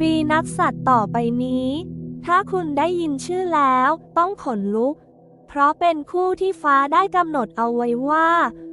ปีนักสัตว์ต่อไปนี้ ถ้าคุณได้ยินชื่อแล้ว ต้องขนลุก เพราะเป็นคู่ที่ฟ้าได้กำหนดเอาไว้ว่า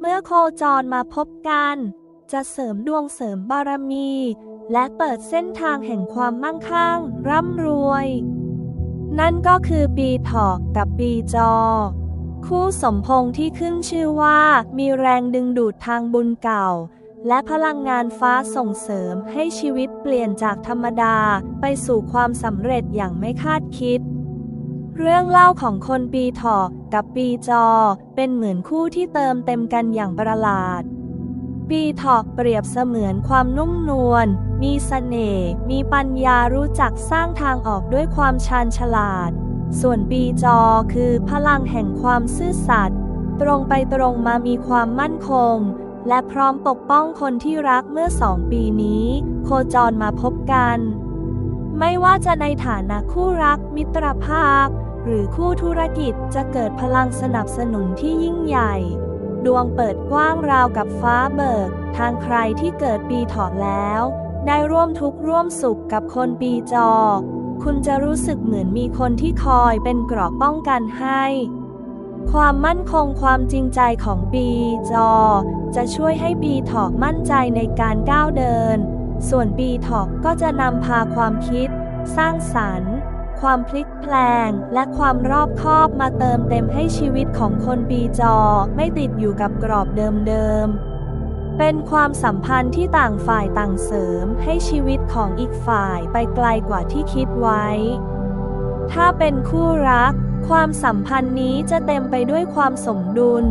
เมื่อโคจรมาพบกัน จะเสริมดวงเสริมบารมี และเปิดเส้นทางแห่งความมั่งคั่ง ร่ำรวย นั่นก็คือปีถอกกับปีจอ คู่สมพงษ์ที่ขึ้นชื่อว่ามีแรงดึงดูดทางบุญเก่า และพลังงานฟ้าส่งเสริมให้ชีวิตเปลี่ยนจากธรรมดาไปสู่ความสำเร็จอย่างไม่คาดคิด เรื่องเล่าของคนปีเถอกกับปีจอ เป็นเหมือนคู่ที่เติมเต็มกันอย่างประหลาด ปีเถอกเปรียบเสมือนความนุ่มนวล มีเสน่ห์ มีปัญญารู้จักสร้างทางออกด้วยความชาญฉลาด ส่วนปีจอคือพลังแห่งความซื่อสัตย์ ตรงไปตรงมามีความมั่นคง และพร้อมปกป้องคนที่รักเมื่อสองปีนี้ โคจรมาพบกัน ไม่ว่าจะในฐานะคู่รักมิตรภาพ หรือคู่ธุรกิจจะเกิดพลังสนับสนุนที่ยิ่งใหญ่ ดวงเปิดกว้างราวกับฟ้าเบิก ทางใครที่เกิดปีถาะแล้ว ได้ร่วมทุกข์ร่วมสุขกับคนปีจอ คุณจะรู้สึกเหมือนมีคนที่คอยเป็นเกราะป้องกันให้ความมั่นคงความจริงใจของปีจอ จะช่วยให้ปีถาะมั่นใจในการก้าวเดิน ส่วนปีถาะก็จะนำพาความคิด สร้างสรรค์ ความพลิกแปลง และความรอบคอบมาเติมเต็มให้ชีวิตของคนปีจอไม่ติดอยู่กับกรอบเดิมๆ เป็นความสัมพันธ์ที่ต่างฝ่ายต่างเสริมให้ชีวิตของอีกฝ่ายไปไกลกว่าที่คิดไว้ ถ้าเป็นคู่รัก ความสัมพันธ์นี้จะเต็มไปด้วยความสมดุล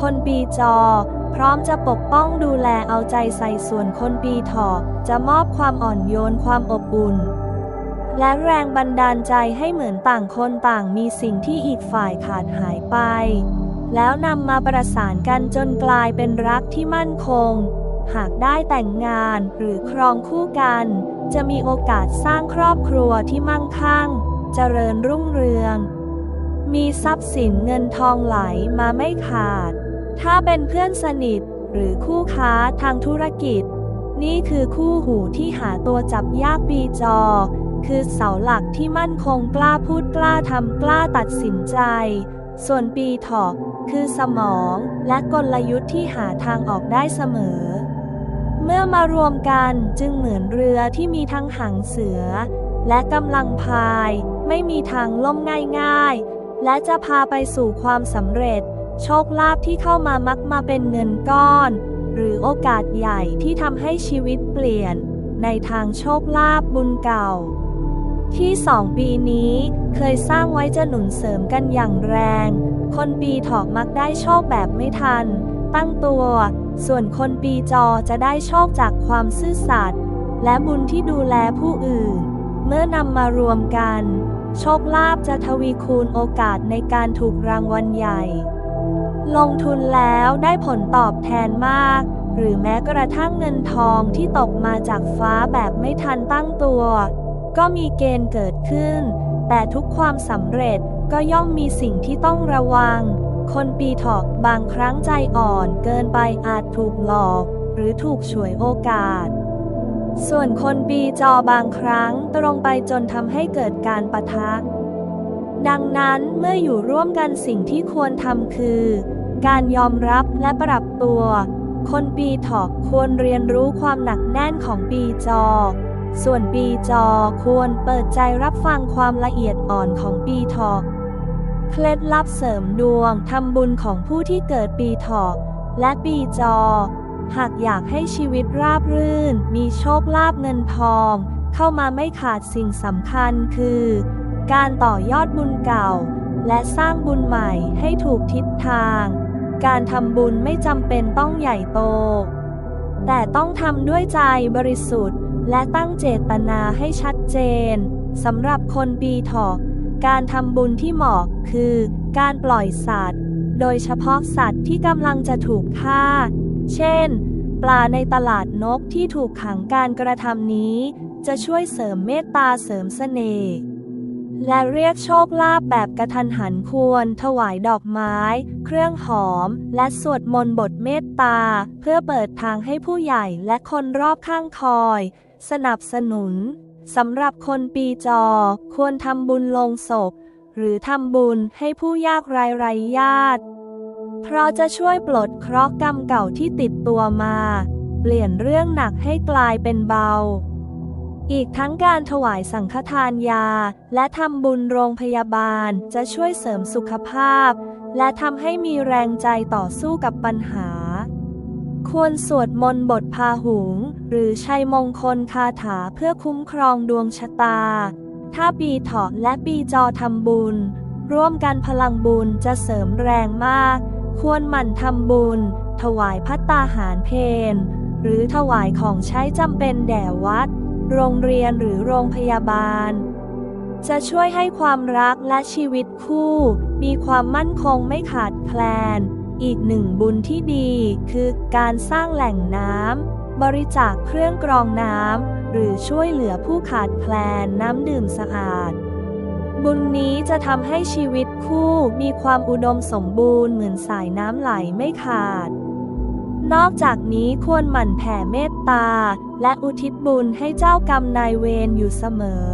คนปีจอ พร้อมจะปกป้องดูแลเอาใจใส่ส่วนคนปีถาะจะมอบความอ่อนโยนความอบอุ่น และแรงบันดาลใจให้เหมือนต่างคนต่างมีสิ่งที่อีกฝ่ายขาดหายไป แล้วนำมาประสานกันจนกลายเป็นรักที่มั่นคง หากได้แต่งงานหรือครองคู่กัน จะมีโอกาสสร้างครอบครัวที่มั่งคั่ง เจริญรุ่งเรือง มีทรัพย์สินเงินทองไหลมาไม่ขาด ถ้าเป็นเพื่อนสนิท หรือคู่ค้าทางธุรกิจ นี่คือคู่หูที่หาตัวจับยากปีจอ คือเสาหลักที่มั่นคงกล้าพูดกล้าทำกล้าตัดสินใจ ส่วนปีเถอกคือสมองและกลยุทธ์ที่หาทางออกได้เสมอ เมื่อมารวมกันจึงเหมือนเรือที่มีทั้งหางเสือ และกำลังพาย ไม่มีทางล่มง่ายๆ และจะพาไปสู่ความสำเร็จ โชคลาภที่เข้ามามักมาเป็นเงินก้อน หรือโอกาสใหญ่ที่ทำให้ชีวิตเปลี่ยน ในทางโชคลาภบุญเก่า ที่สองปีนี้เคยสร้างไว้จะหนุนเสริมกันอย่างแรง คนปีถอกมักได้โชคแบบไม่ทัน ตั้งตัว ส่วนคนปีจอจะได้โชคจากความซื่อสัตย์และบุญที่ดูแลผู้อื่น เมื่อนำมารวมกัน โชคลาภจะทวีคูณโอกาสในการถูกรางวัลใหญ่ ลงทุนแล้วได้ผลตอบแทนมาก หรือแม้กระทั่งเงินทองที่ตกมาจากฟ้าแบบไม่ทันตั้งตัว ก็มีเกณฑ์เกิดขึ้น แต่ทุกความสำเร็จก็ย่อมมีสิ่งที่ต้องระวัง คนปีถาะบางครั้งใจอ่อนเกินไปอาจถูกหลอก หรือถูกฉวยโอกาส ส่วนคนปีจอบางครั้งตรงไปจนทำให้เกิดการปะทะดังนั้นเมื่ออยู่ร่วมกันสิ่งที่ควรทำคือ การยอมรับและปรับตัว คนปีถาะควรเรียนรู้ความหนักแน่นของปีจอ ส่วนปีจอควรเปิดใจรับฟังความละเอียดอ่อนของปีถาะเคล็ดลับเสริมดวงทำบุญของผู้ที่เกิดปีถาะและปีจอ หากอยากให้ชีวิตราบรื่น มีโชคลาภเงินทอง เข้ามาไม่ขาดสิ่งสำคัญคือ การต่อยอดบุญเก่าและสร้างบุญใหม่ให้ถูกทิศทาง การทำบุญไม่จำเป็นต้องใหญ่โต แต่ต้องทำด้วยใจบริสุทธิ์ และตั้งเจตนาให้ชัดเจนสำหรับคนปีเถาะการทำบุญที่เหมาะคือ การปล่อยสัตว์ โดยเฉพาะสัตว์ที่กำลังจะถูกฆ่า เช่น ปลาในตลาดนกที่ถูกขังการกระทำนี้ จะช่วยเสริมเมตตาเสริมเสน่ห์ และเรียกโชคลาภแบบกระทันหันควร ถวายดอกไม้ เครื่องหอม และสวดมนต์บทเมตตา เพื่อเปิดทางให้ผู้ใหญ่และคนรอบข้างคอย สนับสนุนสำหรับคนปีจอ ควรทำบุญลงศพ หรือทำบุญให้ผู้ยากไร้ไร้ญาติ เพราะจะช่วยปลดเคราะห์กรรมเก่าที่ติดตัวมา เปลี่ยนเรื่องหนักให้กลายเป็นเบา อีกทั้งการถวายสังฆทานยา และทำบุญโรงพยาบาลจะช่วยเสริมสุขภาพ และทำให้มีแรงใจต่อสู้กับปัญหา ควรสวดมนต์บทพาหุง หรือชัยมงคลคาถาเพื่อคุ้มครองดวงชะตา ถ้าปีเถาะและปีจอทำบุญ ร่วมกันพลังบุญจะเสริมแรงมาก ควรหมั่นทำบุญ ถวายพัตตาหารเพนหรือถวายของใช้จำเป็นแด่วัด โรงเรียนหรือโรงพยาบาล จะช่วยให้ความรักและชีวิตคู่ มีความมั่นคงไม่ขาดแคลน อีกหนึ่งบุญที่ดีคือการสร้างแหล่งน้ำบริจาคเครื่องกรองน้ำหรือช่วยเหลือผู้ขาดแคลนน้ำดื่มสะอาดบุญนี้จะทำให้ชีวิตคู่มีความอุดมสมบูรณ์เหมือนสายน้ำไหลไม่ขาด นอกจากนี้ควรหมั่นแผ่เมต ตา และอุทิศบุญให้เจ้ากรรมนายเวรอยู่เสมอ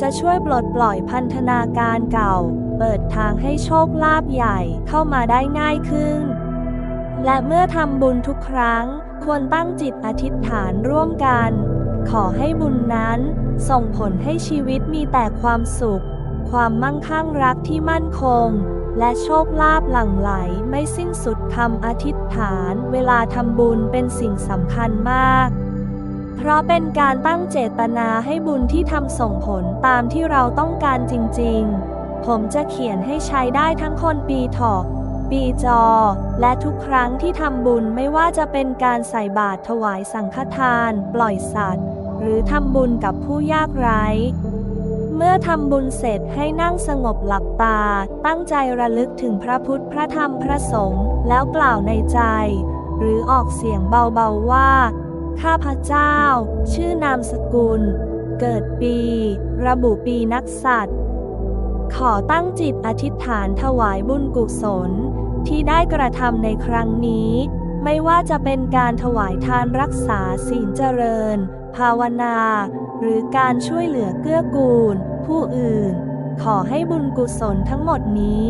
จะช่วยปลดปล่อยพันธนาการเก่า เปิดทางให้โชคลาภใหญ่เข้ามาได้ง่ายขึ้น และเมื่อทำบุญทุกครั้ง ควรตั้งจิตอธิษฐานร่วมกัน ขอให้บุญนั้น ส่งผลให้ชีวิตมีแต่ความสุข ความมั่งคั่งรักที่มั่นคง และโชคลาภหลั่งไหลไม่สิ้นสุดคำอธิษฐาน เวลาทำบุญเป็นสิ่งสำคัญมาก เพราะเป็นการตั้งเจตนาให้บุญที่ทำส่งผลตามที่เราต้องการจริงๆ ผมจะเขียนให้ใช้ได้ทั้งคนปีถาะปีจอ และทุกครั้งที่ทำบุญไม่ว่าจะเป็นการใส่บาตรถวายสังฆทาน ปล่อยสัตว์ หรือทำบุญกับผู้ยากไร้ เมื่อทำบุญเสร็จให้นั่งสงบหลับตา ตั้งใจระลึกถึงพระพุทธพระธรรมพระสงฆ์แล้วกล่าวในใจ หรือออกเสียงเบาๆว่า ข้าพเจ้า ชื่อนามสกุล เกิดปี ระบุปีนักสัตว์ ขอตั้งจิตอธิษฐานถวายบุญกุศล ที่ได้กระทำในครั้งนี้ ไม่ว่าจะเป็นการถวายทานรักษาศีลเจริญ ภาวนา หรือการช่วยเหลือเกื้อกูล ผู้อื่น ขอให้บุญกุศลทั้งหมดนี้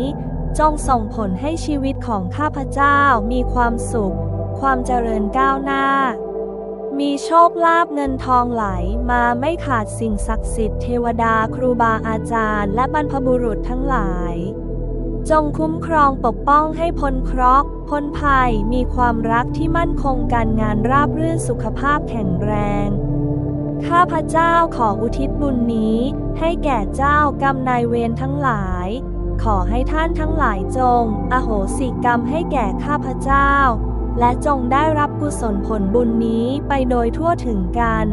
จงส่งผลให้ชีวิตของข้าพเจ้ามีความสุข ความเจริญก้าวหน้า มีโชคลาภเงินทองไหลมาไม่ขาดสิ่งศักดิ์สิทธิ์เทวดาครูบาอาจารย์ และบรรพบุรุษทั้งหลาย จงคุ้มครองปกป้องให้พ้นเคราะห์พ้นภัยมีความรักที่มั่นคงการงานราบรื่นสุขภาพแข็งแรง ข้าพเจ้าขออุทิศบุญนี้ ให้แก่เจ้ากรรมนายเวรทั้งหลาย ขอให้ท่านทั้งหลายจง อโหสิกรรมให้แก่ข้าพเจ้า และจงได้รับกุศลผลบุญนี้ไปโดยทั่วถึงกัน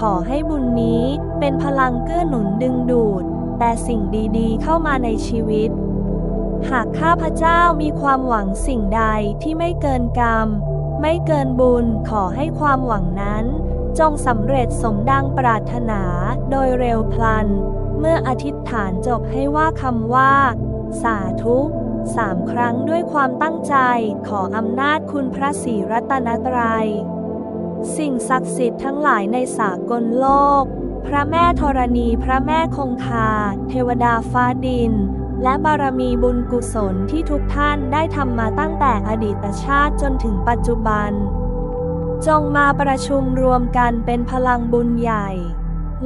ขอให้บุญนี้เป็นพลังเกื้อหนุนดึงดูด แต่สิ่งดีๆเข้ามาในชีวิต หากข้าพเจ้ามีความหวังสิ่งใดที่ไม่เกินกรรม ไม่เกินบุญขอให้ความหวังนั้น จงสำเร็จสมดังปรารถนาโดยเร็วพลัน เมื่ออธิษฐานจบให้ว่าคำว่า สาธุสามครั้งด้วยความตั้งใจขออำนาจคุณพระศรีรัตนตรัย สิ่งศักดิ์สิทธิ์ทั้งหลายในสากลโลก พระแม่ธรณีพระแม่คงคา เทวดาฟ้าดิน และบารมีบุญกุศลที่ทุกท่านได้ทำมาตั้งแต่อดีตชาติจนถึงปัจจุบัน จงมาประชุมรวมกันเป็นพลังบุญใหญ่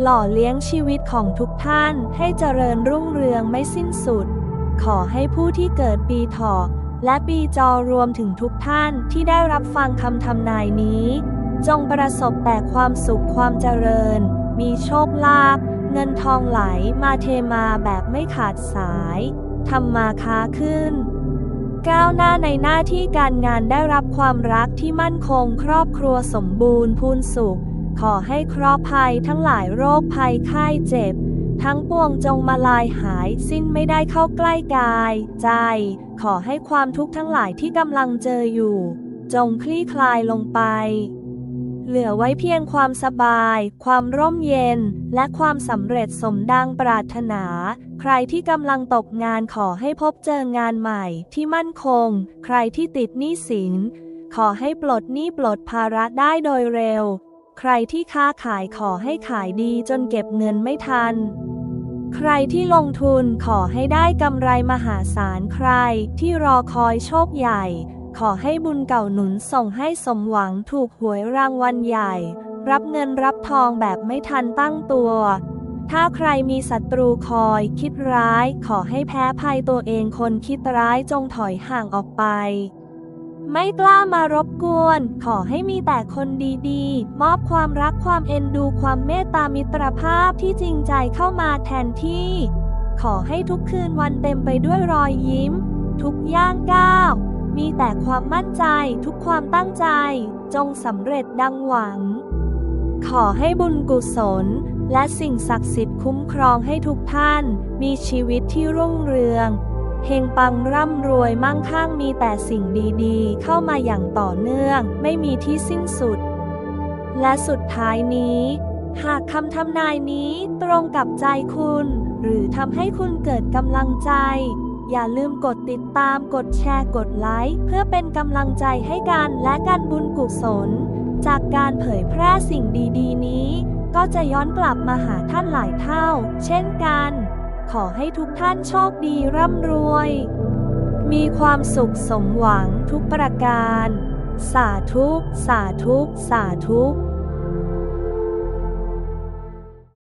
หล่อเลี้ยงชีวิตของทุกท่านให้เจริญรุ่งเรืองไม่สิ้นสุด ขอให้ผู้ที่เกิดปีเถาะและปีจอรวมถึงทุกท่านที่ได้รับฟังคำทำนายนี้ จงประสบแต่ความสุขความเจริญ มีโชคลาภเงินทองไหลมาเทมาแบบไม่ขาดสายทำมาค้าขึ้น ก้าวหน้าในหน้าที่การงานได้รับความรักที่มั่นคง ครอบครัวสมบูรณ์พูนสุข ขอให้เคราะห์ภัยทั้งหลายโรคภัยไข้เจ็บ ทั้งปวงจงมาลายหายสิ้นไม่ได้เข้าใกล้กาย ใจ ขอให้ความทุกข์ทั้งหลายที่กำลังเจออยู่ จงคลี่คลายลงไป เหลือไว้เพียงความสบาย ความร่มเย็น และความสำเร็จสมดังปรารถนา ใครที่กำลังตกงานขอให้พบเจองานใหม่ที่มั่นคง ใครที่ติดหนี้สิน ขอให้ปลดหนี้ปลดภาระได้โดยเร็ว ใครที่ค้าขายขอให้ขายดีจนเก็บเงินไม่ทัน ใครที่ลงทุนขอให้ได้กำไรมหาศาลใครที่รอคอยโชคใหญ่ ขอให้บุญเก่าหนุนส่งให้สมหวังถูกหวยรางวัลใหญ่ รับเงินรับทองแบบไม่ทันตั้งตัว ถ้าใครมีศัตรูคอย คิดร้าย ขอให้แพ้ภัยตัวเองคนคิดร้ายจงถอยห่างออกไป ไม่กล้ามารบกวน ขอให้มีแต่คนดีๆ มอบความรักความเอ็นดูความเมตตามิตรภาพที่จริงใจเข้ามาแทนที่ ขอให้ทุกคืนวันเต็มไปด้วยรอยยิ้ม ทุกย่างก้าว มีแต่ความมั่นใจทุกความตั้งใจ จงสำเร็จดังหวัง ขอให้บุญกุศล และสิ่งศักดิ์สิทธิ์คุ้มครองให้ทุกท่าน มีชีวิตที่รุ่งเรืองเฮงปังร่ำรวยมั่งคั่งมีแต่สิ่งดีๆ เข้ามาอย่างต่อเนื่อง ไม่มีที่สิ้นสุด และสุดท้ายนี้ หากคำทำนายนี้ตรงกับใจคุณ หรือทำให้คุณเกิดกำลังใจ อย่าลืมกดติดตาม กดแชร์ กดไลค์ เพื่อเป็นกำลังใจให้กันและกันบุญกุศล จากการเผยแพร่สิ่งดี ๆ นี้ ก็จะย้อนกลับมาหาท่านหลายเท่า เช่นกัน ขอให้ทุกท่านโชคดีร่ำรวย มีความสุขสมหวังทุกประการ สาธุ สาธุ สาธุ